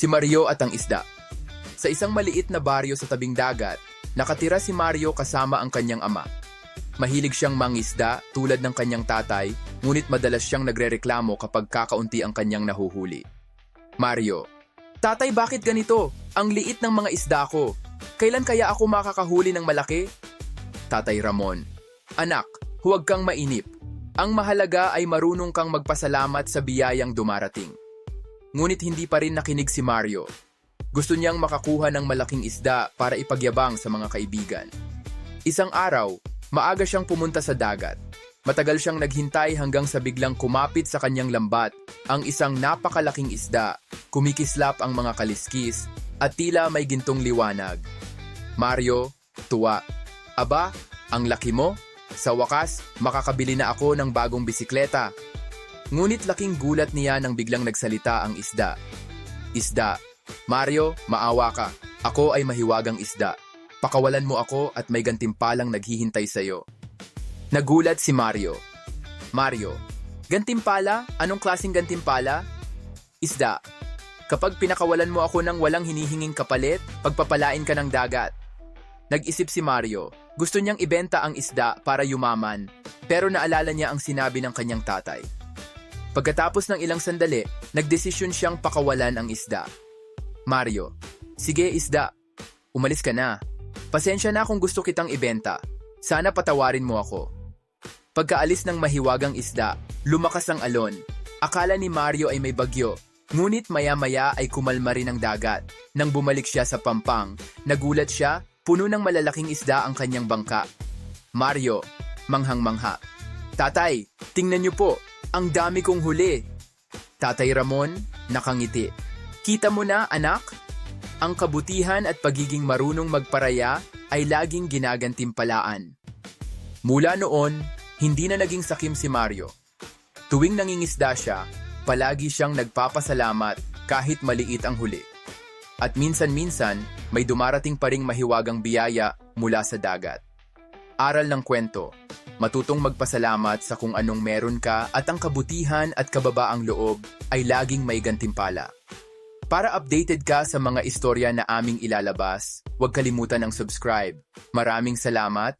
Si Mario at ang isda. Sa isang maliit na baryo sa tabing dagat, nakatira si Mario kasama ang kanyang ama. Mahilig siyang mangisda tulad ng kanyang tatay, ngunit madalas siyang nagrereklamo kapag kakaunti ang kanyang nahuhuli. Mario, Tatay bakit ganito? Ang liit ng mga isda ko. Kailan kaya ako makakahuli ng malaki? Tatay Ramon, Anak, huwag kang mainip. Ang mahalaga ay marunong kang magpasalamat sa biyayang dumarating. Ngunit hindi pa rin nakinig si Mario. Gusto niyang makakuha ng malaking isda para ipagyabang sa mga kaibigan. Isang araw, maaga siyang pumunta sa dagat. Matagal siyang naghintay hanggang sa biglang kumapit sa kanyang lambat ang isang napakalaking isda, kumikislap ang mga kaliskis, at tila may gintong liwanag. Mario, tuwa. Aba, ang laki mo? Sa wakas, makakabili na ako ng bagong bisikleta. Ngunit laking gulat niya nang biglang nagsalita ang isda. Isda, Mario, maawa ka. Ako ay mahiwagang isda. Pakawalan mo ako at may gantimpalang naghihintay sa'yo. Nagulat si Mario. Mario, gantimpala? Anong klaseng gantimpala? Isda, kapag pinakawalan mo ako ng walang hinihinging kapalit, pagpapalain ka ng dagat. Nag-isip si Mario. Gusto niyang ibenta ang isda para yumaman, pero naalala niya ang sinabi ng kanyang tatay. Pagkatapos ng ilang sandali, nagdesisyon siyang pakawalan ang isda. Mario, sige isda, umalis ka na. Pasensya na kung gusto kitang ibenta. Sana patawarin mo ako. Pagkaalis ng mahiwagang isda, lumakas ang alon. Akala ni Mario ay may bagyo, ngunit maya-maya ay kumalma rin ang dagat. Nang bumalik siya sa pampang, nagulat siya, puno ng malalaking isda ang kanyang bangka. Mario, manghang-mangha. Tatay, tingnan niyo po, ang dami kong huli. Tatay Ramon, nakangiti. Kita mo na, anak? Ang kabutihan at pagiging marunong magparaya ay laging ginagantimpalaan. Mula noon, hindi na naging sakim si Mario. Tuwing nangingisda siya, palagi siyang nagpapasalamat kahit maliit ang huli. At minsan-minsan, may dumarating pa ring mahiwagang biyaya mula sa dagat. Aral ng kwento, matutong magpasalamat sa kung anong meron ka at ang kabutihan at kababaang loob ay laging may gantimpala. Para updated ka sa mga istorya na aming ilalabas, huwag kalimutan ang subscribe. Maraming salamat